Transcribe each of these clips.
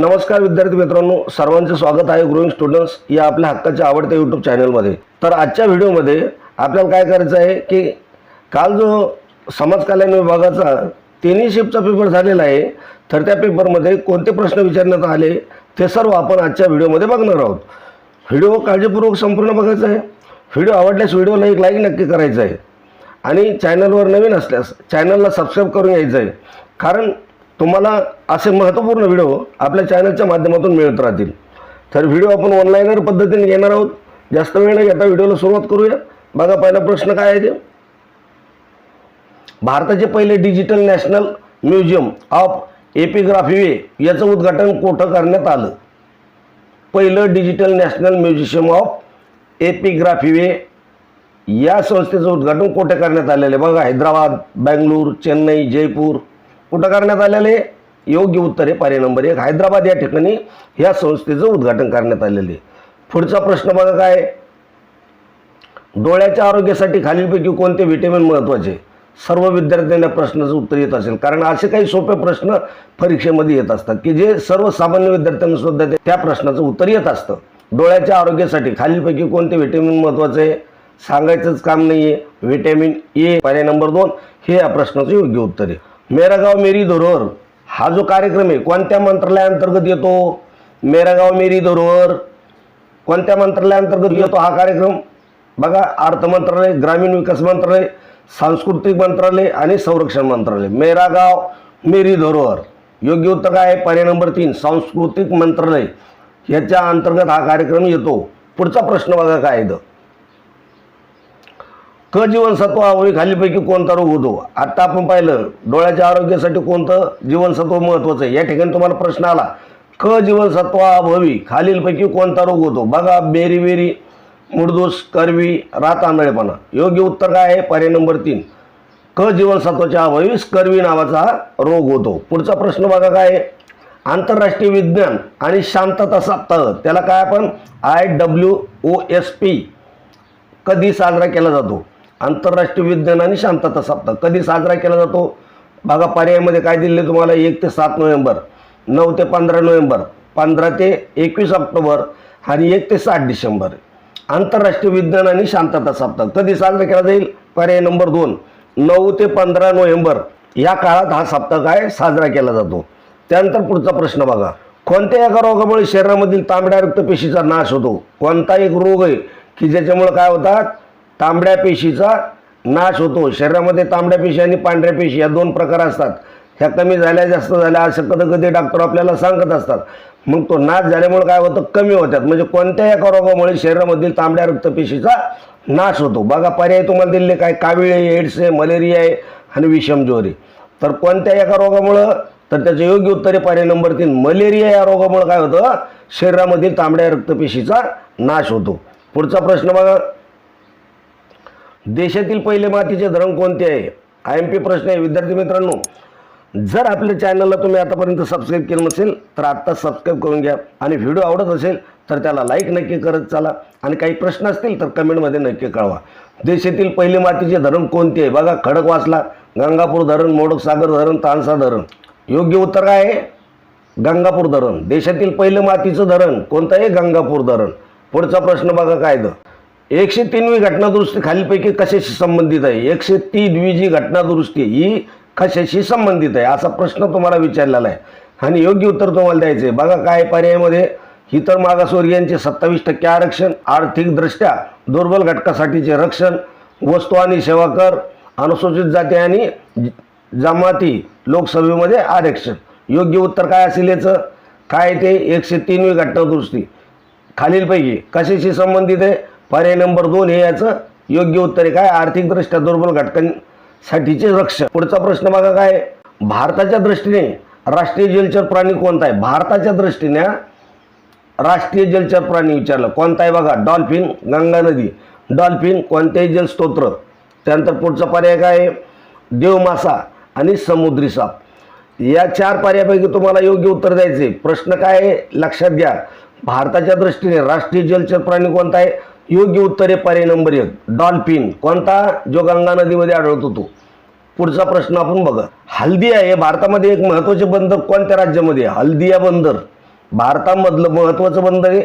नमस्कार विद्यार्थी मित्रांनो सर्वांचे स्वागत आहे ग्रोईंग स्टुडंट्स या आपल्या हक्काच्या आवडत्या यूट्यूब चॅनलमध्ये तर आजच्या व्हिडिओमध्ये आपल्याला काय करायचं आहे की काल जो समाज कल्याण विभागाचा तिन्ही शिफ्टचा पेपर झालेला आहे तर त्या पेपरमध्ये कोणते प्रश्न विचारण्यात आले ते सर्व आपण आजच्या व्हिडिओमध्ये बघणार आहोत. व्हिडिओ काळजीपूर्वक संपूर्ण बघायचा आहे. व्हिडिओ आवडल्यास व्हिडिओला एक लाईक नक्की करायचं आहे. आणि चॅनलवर नवीन असल्यास चॅनलला सबस्क्राईब करून यायचं आहे. कारण तुम्हाला असे महत्त्वपूर्ण व्हिडिओ आपल्या चॅनलच्या माध्यमातून मिळत राहतील. तर व्हिडिओ आपण ऑनलाईनर पद्धतीने घेणार आहोत. जास्त वेळ नाही घेता व्हिडिओला सुरुवात करूया. बघा पहिला प्रश्न काय आहे ते? भारताचे पहिले digital national museum of epigraphy वे याचं उद्घाटन कोठं करण्यात आलं? पहिलं डिजिटल नॅशनल म्युझियम ऑफ एपिग्राफीवे या संस्थेचं उद्घाटन कुठे करण्यात आलेलं आहे? बघा हैदराबाद बँगलोर चेन्नई जयपूर. कुठं करण्यात आलेलं? आहे योग्य उत्तर आहे पर्याय नंबर एक हैदराबाद या ठिकाणी या संस्थेचं उद्घाटन करण्यात आलेलं. आहे पुढचा प्रश्न बघा काय? डोळ्याच्या आरोग्यासाठी खालीलपैकी कोणते व्हिटॅमिन महत्त्वाचे सर्व विद्यार्थ्यांना प्रश्नाचं उत्तर येत असेल. कारण असे काही सोपे प्रश्न परीक्षेमध्ये येत असतात की जे सर्वसामान्य विद्यार्थ्यांना सुद्धा त्या प्रश्नाचं उत्तर येत असतं. डोळ्याच्या आरोग्यासाठी खालीलपैकी कोणते व्हिटॅमिन महत्त्वाचे आहे सांगायचंच काम नाही आहे व्हिटॅमिन ए पर्याय नंबर दोन हे या प्रश्नाचं योग्य उत्तर आहे. मेरा गाव मेरी धरोहर. हा जो कार्यक्रम आहे कोणत्या मंत्रालयाअंतर्गत येतो? मेरा गाव मेरी धरोहर. कोणत्या मंत्रालयाअंतर्गत येतो हा कार्यक्रम? बघा अर्थ मंत्रालय ग्रामीण विकास मंत्रालय सांस्कृतिक मंत्रालय आणि संरक्षण मंत्रालय. मेरा गाव मेरी धरोहर. योग्य उत्तर काय आहे? पर्याय नंबर तीन सांस्कृतिक मंत्रालय. याच्या अंतर्गत हा कार्यक्रम येतो. पुढचा प्रश्न बघा काय आहे क जीवनसत्व अभावी खालीपैकी कोणता रोग होतो? आत्ता आपण पाहिलं डोळ्याच्या आरोग्यासाठी कोणतं जीवनसत्व महत्त्वाचं आहे? या ठिकाणी तुम्हाला प्रश्न आला. क जीवनसत्व अभावी खालीलपैकी कोणता रोग होतो? बघा बेरी बेरी मुडदूस करवी रात आंधळेपणा योग्य उत्तर काय आहे? पर्याय नंबर तीन. क जीवनसत्वाच्या अभावी स्कर्वी नावाचा हा रोग होतो. पुढचा प्रश्न बघा काय आहे? आंतरराष्ट्रीय विज्ञान आणि शांतता सप्ताह. त्याला काय आपण? I W O S P कधी साजरा केला जातो? आंतरराष्ट्रीय विज्ञान आणि शांतता सप्ताह. कधी साजरा केला जातो? बघा पर्यायमध्ये काय दिले तुम्हाला? एक ते सात नोव्हेंबर नऊ ते पंधरा नोव्हेंबर पंधरा ते एकवीस ऑक्टोबर आणि एक ते सात डिसेंबर. आंतरराष्ट्रीय विज्ञान आणि शांतता सप्ताह. कधी साजरा केला जाईल? पर्याय नंबर दोन नऊ ते पंधरा नोव्हेंबर. या काळात हा सप्ताह काय? साजरा केला जातो. त्यानंतर पुढचा प्रश्न बघा. कोणत्या एका रोगामुळे शरीरामधील तांबड्या रक्तपेशीचा नाश होतो? कोणता एक रोग आहे की ज्याच्यामुळे काय होतात? तांबड्या पेशीचा नाश होतो. शरीरामध्ये तांबड्या पेशी आणि पांढऱ्या पेशी या दोन प्रकार असतात. ह्या कमी झाल्या जास्त झाल्या असं कधी कधी डॉक्टर आपल्याला सांगत असतात. मग तो नाश झाल्यामुळे काय होतं? कमी होतात. म्हणजे कोणत्या एका रोगामुळे शरीरामधील तांबड्या रक्तपेशीचा नाश होतो. बघा पर्याय तुम्हाला दिले काय? कावीळ आहे एड्स आहे मलेरिया आहे आणि विषमज्वरी तर कोणत्या एका रोगामुळं तर त्याचं योग्य उत्तर आहे पर्याय नंबर तीन. मलेरिया या रोगामुळे काय होतं? शरीरामधील तांबड्या रक्तपेशीचा नाश होतो. पुढचा प्रश्न बघा. देशातील पहिले मातीचे धरण कोणते आहे? आय एम पी प्रश्न आहे विद्यार्थी मित्रांनो. जर आपल्या चॅनलला तुम्ही आतापर्यंत सबस्क्राईब केलं नसेल तर आत्ता सबस्क्राईब करून घ्या. आणि व्हिडिओ आवडत असेल तर त्याला लाईक नक्की करत चाला. आणि काही प्रश्न असतील तर कमेंटमध्ये नक्की कळवा. देशातील पहिले मातीचे धरण कोणते आहे? बघा खडक वाचला गंगापूर धरण मोडक सागर धरण तानसा धरण. योग्य उत्तर काय आहे? गंगापूर धरण. देशातील पहिलं मातीचं धरण कोणतं आहे? गंगापूर धरण. पुढचा प्रश्न बघा काय तर एकशे तीनवी घटनादुरुस्ती खालीलपैकी कशाशी संबंधित आहे? एकशे तीनवी जी घटनादुरुस्ती ही कशाशी संबंधित आहे? असा प्रश्न तुम्हाला विचारलेला आहे. आणि योग्य उत्तर तुम्हाला द्यायचं आहे. बघा काय पर्यायामध्ये इतर मागासवर्गीयांचे सत्तावीस टक्के आरक्षण आर्थिकदृष्ट्या दुर्बल घटकासाठीचे रक्षण वस्तू आणि सेवा कर अनुसूचित जाती आणि जमाती लोकसभेमध्ये आरक्षण. योग्य उत्तर काय असेल याचं? काय ते एकशे तीनवी घटनादुरुस्ती खालीलपैकी कशाशी संबंधित आहे? पर्याय नंबर दोन हे याचं योग्य उत्तर आहे. काय? आर्थिकदृष्ट्या दुर्बल घटकांसाठीचे रक्षण पुढचा प्रश्न बघा काय? भारताच्या दृष्टीने राष्ट्रीय जलचर प्राणी कोणता आहे? भारताच्या दृष्टीने राष्ट्रीय जलचर प्राणी विचारलं. कोणता आहे बघा? डॉल्फिन गंगा नदी. डॉल्फिन कोणत्याही जलस्तोत्र त्यानंतर पुढचा पर्याय काय आहे? देवमासा आणि समुद्री साप. या चार पर्यायापैकी तुम्हाला योग्य उत्तर द्यायचे प्रश्न काय आहे? लक्षात घ्या. भारताच्या दृष्टीने राष्ट्रीय जलचर प्राणी कोणता आहे? योग्य उत्तरे पर्याय नंबर एक डॉल्फिन. कोणता? जो गंगा नदीमध्ये आढळतो तो पुढचा प्रश्न आपण बघा. हल्दिया हे भारतामध्ये एक महत्त्वाचे बंदर कोणत्या राज्यामध्ये आहे? हल्दिया बंदर. भारतामधलं महत्त्वाचं बंदर आहे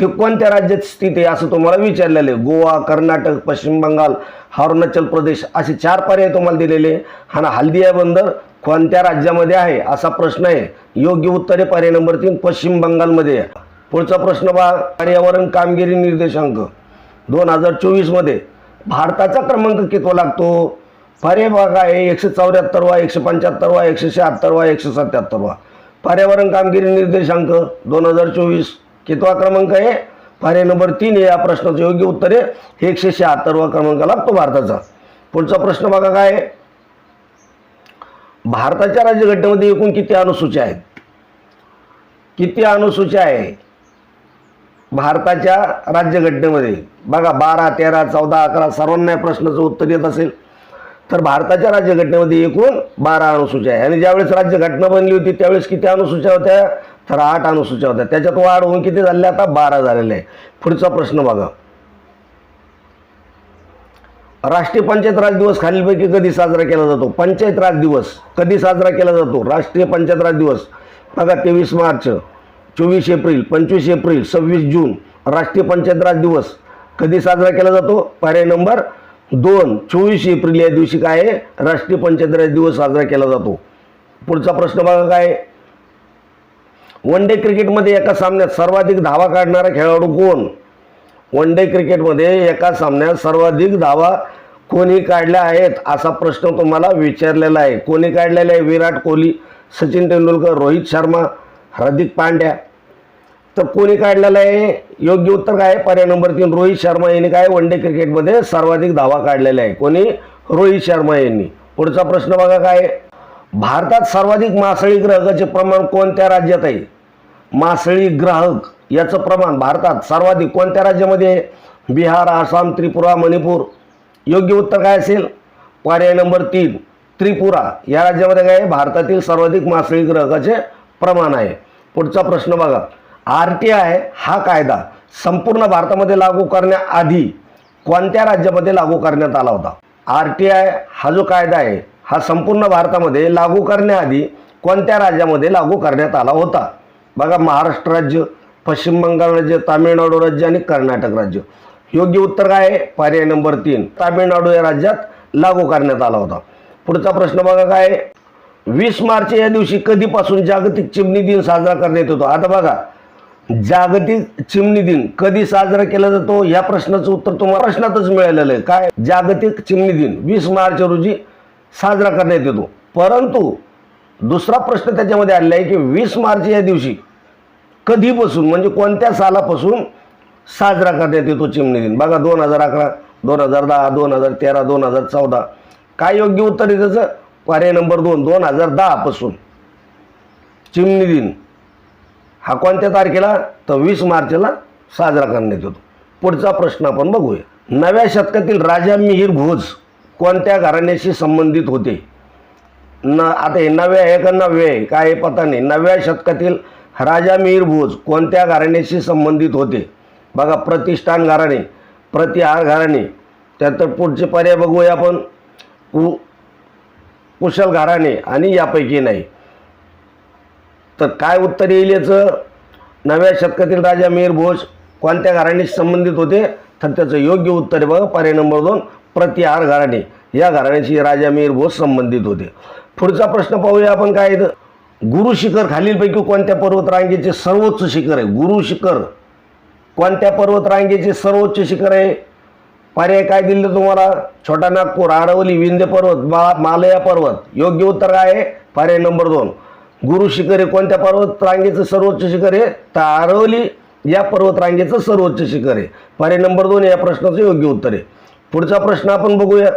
ते कोणत्या राज्यात स्थित आहे असं तुम्हाला विचारलेलं आहे. गोवा कर्नाटक पश्चिम बंगाल अरुणाचल प्रदेश असे चार पर्याय तुम्हाला दिलेले आहे. आणि हल्दिया बंदर कोणत्या राज्यामध्ये आहे? असा प्रश्न आहे. योग्य उत्तर आहे पर्याय नंबर तीन पश्चिम बंगालमध्ये आहे. पुढचा प्रश्न बा पर्यावरण कामगिरी निर्देशांक. दोन हजार चोवीसमध्ये भारताचा क्रमांक कितवा लागतो? पर्यावरण भाग आहे एकशे चौऱ्याहत्तरवा एकशे पंच्याहत्तरवा एकशे शहात्तरवा एकशे सत्याहत्तरवा पर्यावरण कामगिरी निर्देशांक दोन हजार चोवीस कितवा क्रमांक आहे? पर्याय नंबर तीन आहे या प्रश्नाचं योग्य उत्तर आहे. एकशे शहात्तरवा क्रमांक लागतो भारताचा. पुढचा प्रश्न बघा काय? आहे? भारताच्या राज्यघटनेमध्ये एकूण किती अनुसूची आहेत? किती अनुसूची आहे? भारताच्या राज्यघटनेमध्ये बघा बारा तेरा चौदा अकरा सर्वांना या प्रश्नाचं उत्तर येत असेल. तर भारताच्या राज्यघटनेमध्ये एकूण बारा अनुसूच्या आहे आणि ज्यावेळेस राज्यघटना बनली होती त्यावेळेस किती अनुसूच्या होत्या? तर आठ अनुसूच्या होत्या. त्याच्यात वाढ होऊन किती झाल्या आता बारा झालेल्या आहे पुढचा प्रश्न बघा. राष्ट्रीय पंचायत राज दिवस खालीलपैकी कधी साजरा केला जातो? पंचायत राज दिवस कधी साजरा केला जातो? राष्ट्रीय पंचायत राज दिवस. बघा तेवीस मार्च. चोवीस एप्रिल पंचवीस एप्रिल सव्वीस जून राष्ट्रीय पंचायत राज दिवस. कधी साजरा केला जातो? पर्याय नंबर दोन. चोवीस एप्रिल या दिवशी काय आहे? राष्ट्रीय पंचायत राज दिवस साजरा केला जातो. पुढचा प्रश्न बघा काय वन डे क्रिकेटमध्ये एका सामन्यात सर्वाधिक धावा काढणारा खेळाडू कोण? वन डे क्रिकेटमध्ये एका सामन्यात सर्वाधिक धावा कोणी काढल्या आहेत? असा प्रश्न तुम्हाला विचारलेला आहे. कोणी काढलेला आहे? विराट कोहली सचिन तेंडुलकर रोहित शर्मा हार्दिक पांड्या. तर कोणी काढलेलं आहे? योग्य उत्तर काय? पर्याय नंबर तीन रोहित शर्मा यांनी काय वन डे क्रिकेटमध्ये सर्वाधिक धावा काढलेला आहे? कोणी? रोहित शर्मा यांनी. पुढचा प्रश्न बघा काय? आहे? भारतात सर्वाधिक मासळी ग्राहकाचे प्रमाण कोणत्या राज्यात आहे? मासळी ग्राहक याचं प्रमाण भारतात सर्वाधिक कोणत्या राज्यामध्ये आहे? बिहार आसाम त्रिपुरा मणिपूर. योग्य उत्तर काय असेल? पर्याय नंबर तीन त्रिपुरा. या राज्यामध्ये काय? आहे भारतातील सर्वाधिक मासळी ग्राहकाचे प्रमाण आहे. पुढचा प्रश्न बघा. आर टी आय हा कायदा संपूर्ण भारतामध्ये लागू करण्याआधी कोणत्या राज्यामध्ये लागू करण्यात आला होता? आर टी आय हा जो कायदा आहे हा संपूर्ण भारतामध्ये लागू करण्याआधी कोणत्या राज्यामध्ये लागू करण्यात आला होता? बघा महाराष्ट्र राज्य पश्चिम बंगाल राज्य तामिळनाडू राज्य आणि कर्नाटक राज्य. योग्य उत्तर काय आहे? पर्याय नंबर तीन. तामिळनाडू या राज्यात लागू करण्यात आला होता. पुढचा प्रश्न बघा काय वीस मार्च या दिवशी कधीपासून जागतिक चिमणी दिन साजरा करण्यात येतो? आता बघा जागतिक चिमणी दिन कधी साजरा केला जातो? या प्रश्नाचं उत्तर तुम्हाला प्रश्नातच मिळालेलं आहे. काय? जागतिक चिमणी दिन वीस मार्च रोजी साजरा करण्यात येतो. परंतु दुसरा प्रश्न त्याच्यामध्ये आलेला आहे की वीस मार्च या दिवशी कधीपासून म्हणजे कोणत्या सालापासून साजरा करण्यात येतो चिमणी दिन? बघा दोन हजार अकरा दोन हजार दहा दोन हजार तेरा दोन हजार चौदा. काय योग्य उत्तर आहे त्याचं? पर्याय नंबर दोन दोन हजार दहापासून चिमणी दिन. हा कोणत्या तारखेला? तर वीस मार्चला साजरा करण्यात येतो. पुढचा प्रश्न आपण बघूया. नव्या शतकातील राजा मिहीर भोज कोणत्या घराण्याशी संबंधित होते? न आता हे नव्या आहे का नव्या आहे? काय आहे पता नाही. नव्या शतकातील राजा मिहीर भोज कोणत्या घराण्याशी संबंधित होते? बघा प्रतिष्ठान घराणे प्रतिहार घराणे. त्यानंतर पुढचे पर्याय बघूया आपण. कु कुशल घराणे आणि यापैकी नाही. तर काय उत्तर येईल याचं? नव्या शतकातील राजा मीर भोज कोणत्या घराण्याशी संबंधित होते? तर त्याचं योग्य उत्तर आहे बघा पर्याय नंबर दोन प्रतिहार घराणे. या घराण्याशी राजा मीर भोज संबंधित होते. पुढचा प्रश्न पाहूया आपण काय गुरु शिखर खालीलपैकी कोणत्या पर्वतरांगेचे सर्वोच्च शिखर आहे? गुरु शिखर कोणत्या पर्वतरांगेचे सर्वोच्च शिखर आहे? पर्याय काय दिले तुम्हाला? छोटा नागपूर आरवली विंध्य पर्वत मा मालया पर्वत. योग्य उत्तर काय आहे? पर्याय नंबर दोन. गुरु शिखर हे कोणत्या पर्वत रांगेचं सर्वोच्च शिखर आहे? तारवली या पर्वत रांगेचं सर्वोच्च शिखर आहे. पर्याय नंबर दोन या प्रश्नाचं योग्य उत्तर आहे. पुढचा प्रश्न आपण बघूया.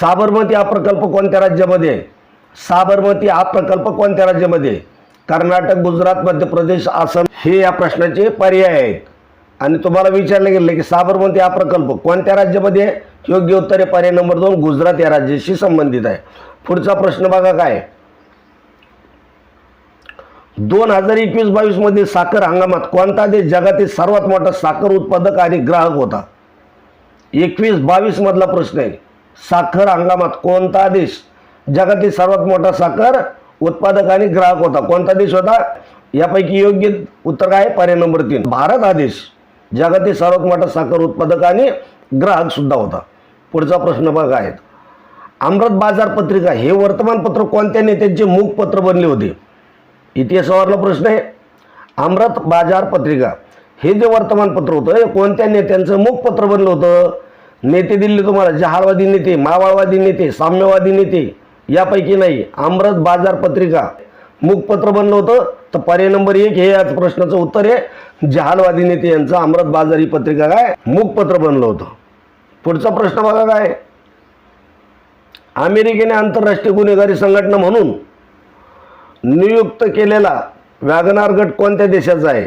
साबरमती हा प्रकल्प कोणत्या राज्यामध्ये आहे? साबरमती हा प्रकल्प कोणत्या राज्यामध्ये आहे? कर्नाटक गुजरात मध्य प्रदेश आसाम हे या प्रश्नाचे पर्याय आहेत. आणि तुम्हाला विचारलं गेलं की साबरमती हा प्रकल्प कोणत्या राज्यामध्ये आहे? योग्य उत्तर आहे. पर्याय नंबर दोन गुजरात या राज्याशी संबंधित आहे. पुढचा प्रश्न बघा काय आहे? दोन हजार एकवीस बावीसमध्ये साखर हंगामात कोणता देश जगातील सर्वात मोठा साखर उत्पादक आणि ग्राहक होता? एकवीस बावीसमधला प्रश्न आहे. साखर हंगामात कोणता देश जगातील सर्वात मोठा साखर उत्पादक आणि ग्राहक होता? कोणता देश होता? यापैकी योग्य उत्तर काय पर्याय नंबर तीन. भारत हा देश जगातील सर्वात मोठा साखर उत्पादक आणि ग्राहक सुद्धा होता. पुढचा प्रश्न बघा आहेत. अमृत बाजार पत्रिका हे वर्तमानपत्र कोणत्या नेत्यांचे मुखपत्र बनले होते? इतिहासावरला प्रश्न आहे. अमृत बाजार पत्रिका. हे जे वर्तमानपत्र होतं हे कोणत्या नेत्यांचं मुखपत्र बनलं होतं? नेते दिले तुम्हाला जहालवादी नेते मावळवादी नेते साम्यवादी नेते यापैकी नाही. अमृत बाजार पत्रिका. मुखपत्र बनलं होतं तर पर्याय नंबर एक हे याच प्रश्नाचं उत्तर आहे. जहालवादी नेते यांचं अमृत बाजार ही पत्रिका काय? मुखपत्र बनलं होतं. पुढचा प्रश्न बघा काय? अमेरिकेने आंतरराष्ट्रीय गुन्हेगारी संघटना म्हणून नियुक्त केलेला वॅगनार गट कोणत्या देशाचा आहे?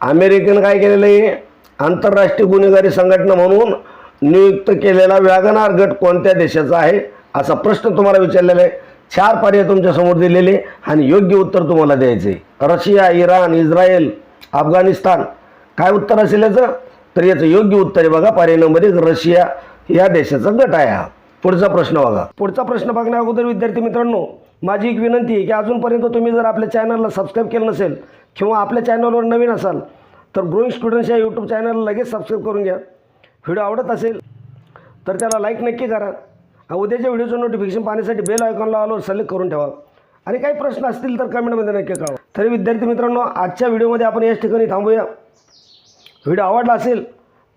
अमेरिकेनं काय केलेलं आहे? आंतरराष्ट्रीय गुन्हेगारी संघटना म्हणून नियुक्त केलेला वॅगनार गट कोणत्या देशाचा आहे? असा प्रश्न तुम्हाला विचारलेला आहे. चार पर्याय तुमच्यासमोर दिलेले आणि योग्य उत्तर तुम्हाला द्यायचे रशिया इराण इस्रायल अफगाणिस्तान. काय उत्तर असेल याचं? तर याचं योग्य उत्तर आहे बघा. पर्याय नंबर एक रशिया या देशाचा गट आहे हा. पुढचा प्रश्न बघा. पुढचा प्रश्न बघण्या अगोदर विद्यार्थी मित्रांनो माझी एक विनंती आहे की अजूनपर्यंत तुम्ही जर आपल्या चॅनलला सबस्क्राईब केलं नसेल किंवा आपल्या चॅनलवर नवीन असाल तर ग्रोईंग स्टुडंट्स या यूट्यूब चॅनलला लगेच सबस्क्राईब करून घ्या. व्हिडिओ आवडत असेल तर त्याला लाईक नक्की करा. उद्याच्या व्हिडिओचं नोटिफिकेशन पाहण्यासाठी बेल आयकॉनला आलो सिलेक्ट करून ठेवा. आणि काही प्रश्न असतील तर कमेंटमध्ये नक्की कळवा. तरी विद्यार्थी मित्रांनो आजच्या व्हिडिओमध्ये आपण याच ठिकाणी थांबूया. व्हिडिओ आवडला असेल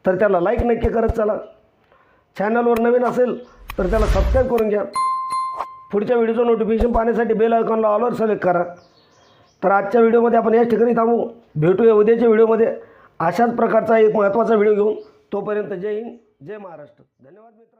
तर त्याला लाईक नक्की करत चला. चॅनलवर नवीन असेल तर त्याला सबस्क्राईब करून घ्या. पुढच्या व्हिडिओचं नोटिफिकेशन पाहण्यासाठी बेल आयकॉनला ऑलवर सिलेक्ट करा. तर आजच्या व्हिडिओमध्ये आपण याच ठिकाणी थांबू. भेटूया उद्याच्या व्हिडिओमध्ये. अशाच प्रकारचा एक महत्त्वाचा व्हिडिओ घेऊन. तोपर्यंत जय हिंद जय महाराष्ट्र. धन्यवाद मित्र